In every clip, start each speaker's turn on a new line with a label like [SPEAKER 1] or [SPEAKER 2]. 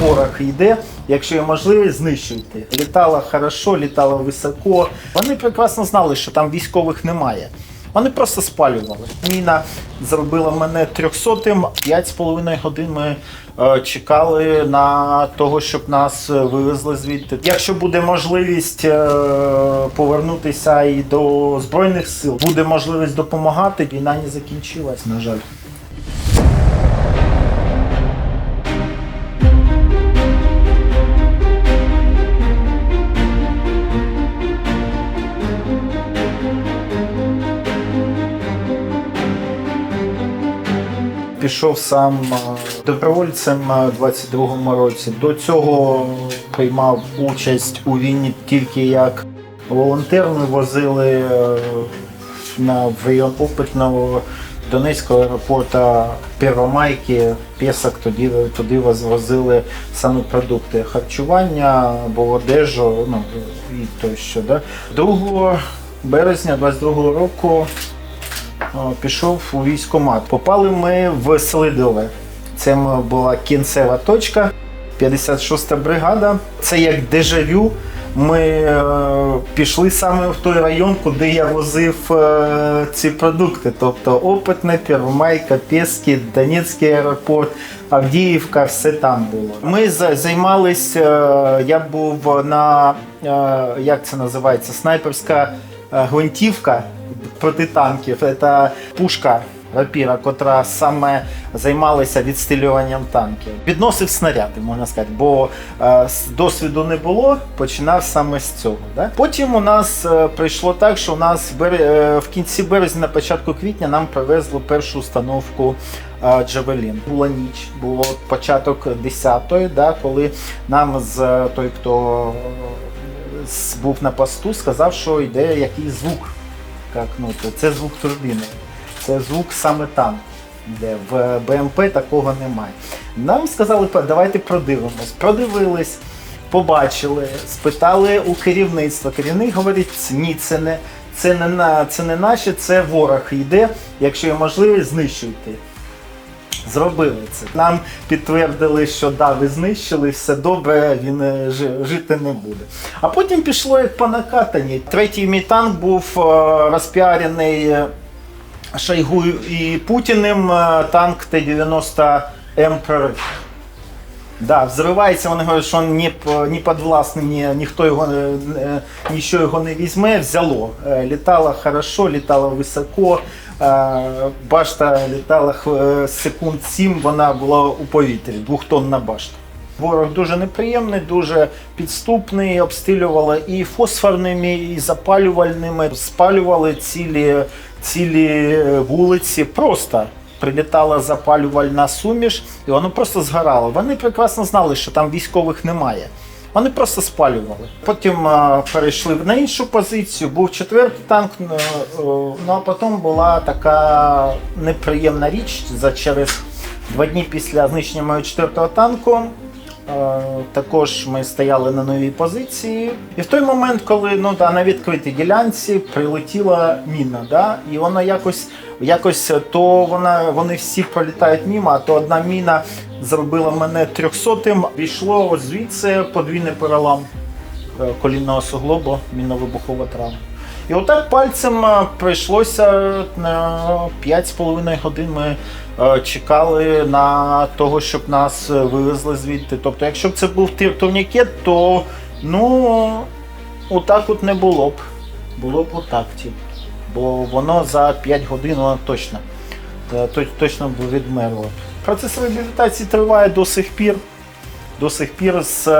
[SPEAKER 1] порох йде, якщо є можливість, знищуйте. Літало хорошо, літало високо. Вони прекрасно знали, що там військових немає. Вони просто спалювали. Міна зробила мене 300-м. 5,5 годин ми е, чекали на того, щоб нас е, вивезли звідти. Якщо буде можливість е, повернутися і до Збройних сил, буде можливість допомагати, війна не закінчилась, на жаль. Пішов сам е, добровольцем е, у 22-му році. До цього приймав участь у війні тільки як волонтер. Ми возили е, на район опитного Донецького аеропорту Первомайки, тоді туди воз- возили саме продукти харчування або одежу, ну і тощо. Да? 2 березня 22-го року пішов у військкомат. Попали ми в Селидове. Це була кінцева точка, 56-та бригада. Це як дежавю. Ми е, пішли саме в той район, куди я возив е, ці продукти. Тобто Опитне, Первомайка, Пєски, Донецький аеропорт, Авдіївка, все там було. Ми за- займались, е, я був на, е, як це називається, снайперська е, гвинтівка проти танків. Це пушка рапіра, котра саме займалася відстрілюванням танків. Підносив снаряди, можна сказати, бо е, досвіду не було, починав саме з цього. Да? Потім у нас е, прийшло так, що у нас в, бер- е, в кінці березня, на початку квітня нам привезли першу установку е, Джавелін. Була ніч, було початок 10-ї, да, коли нам з е, той, хто е, був на посту, сказав, що йде якийсь звук. Як, ну, це звук турбіни. Це звук саме там, де в БМП такого немає. Нам сказали, давайте продивимось. Продивились, побачили, спитали у керівництва. Керівник говорить, ні, це не, це не, це не наше, це ворог йде. Якщо є можливість, знищуйте. Зробили це. Нам підтвердили, що да, ви знищили, все добре, він е, жити не буде. А потім пішло як по накатанні. Третій мій танк був е, розпіарений е, Шойгу і Путіним танк Т-90 М. Да, взривається, вони говорять, що п- не підвласний, ні, ніхто його не- його не візьме, взяло. Літало хорошо, літало високо. Е, Башта літала х- секунд 7, вона була у повітрі, двохтонна башта. Ворог дуже неприємний, дуже підступний, обстрілювали і фосфорними, і запалювальними, спалювали цілі, цілі вулиці. Просто прилітала запалювальна суміш, і воно просто згорало. Вони прекрасно знали, що там військових немає. Вони просто спалювали. Потім а, перейшли на іншу позицію. Був четвертий танк. е, е, ну а потім була така неприємна річ за через два дні після знищення мого четвертого танку. Е, Також ми стояли на новій позиції. І в той момент, коли ну, да, на відкритій ділянці прилетіла міна, да, і вона якось, якось то вона, вони всі пролітають мимо, а то одна міна зробила мене 300-м. Війшло звідси подвійний перелам е, колінного суглобу, мінно-вибухова травма. І отак пальцем е, прийшлося на 5,5 годин ми е, чекали на того, щоб нас е, вивезли звідти. Тобто, якщо б це був турнікет, то ну отак от не було б. Було б отак ті. Бо воно за 5 годин воно точно, е, точно відмерло. Процес реабілітації триває до сих пір. До сих пір е,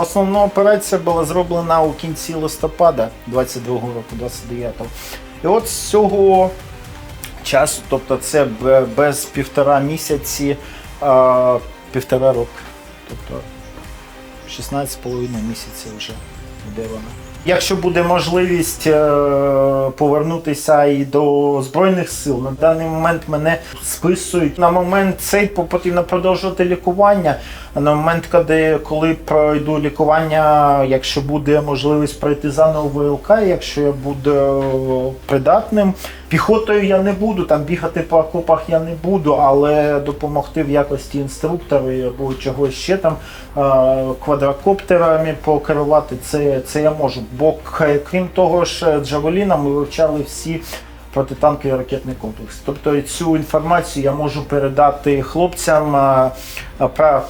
[SPEAKER 1] основна операція була зроблена у кінці листопада 22-го року, 29-го. І от з цього часу, тобто це без півтора місяці, півтора року. Тобто 16,5 місяців вже йде вона. Якщо буде можливість е, повернутися і до Збройних сил, на даний момент мене списують. На момент цей по- потрібно продовжувати лікування. На момент, коли, пройду лікування, якщо буде можливість пройти заново ВЛК, якщо я буду придатним, Піхотою я не буду, там бігати по окопах я не буду, але допомогти в якості інструктора або чогось ще там квадрокоптерами покерувати, це, це я можу. Бо крім того ж, Джавеліна ми вивчали всі протитанкові ракетний комплекс. Тобто цю інформацію я можу передати хлопцям,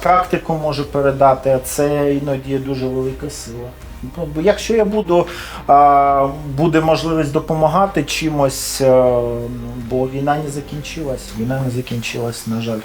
[SPEAKER 1] практику можу передати, а це іноді є дуже велика сила. Ну, Якщо я буду, буде можливість допомагати чимось, ну, бо війна не закінчилась. Війна не закінчилась, на жаль.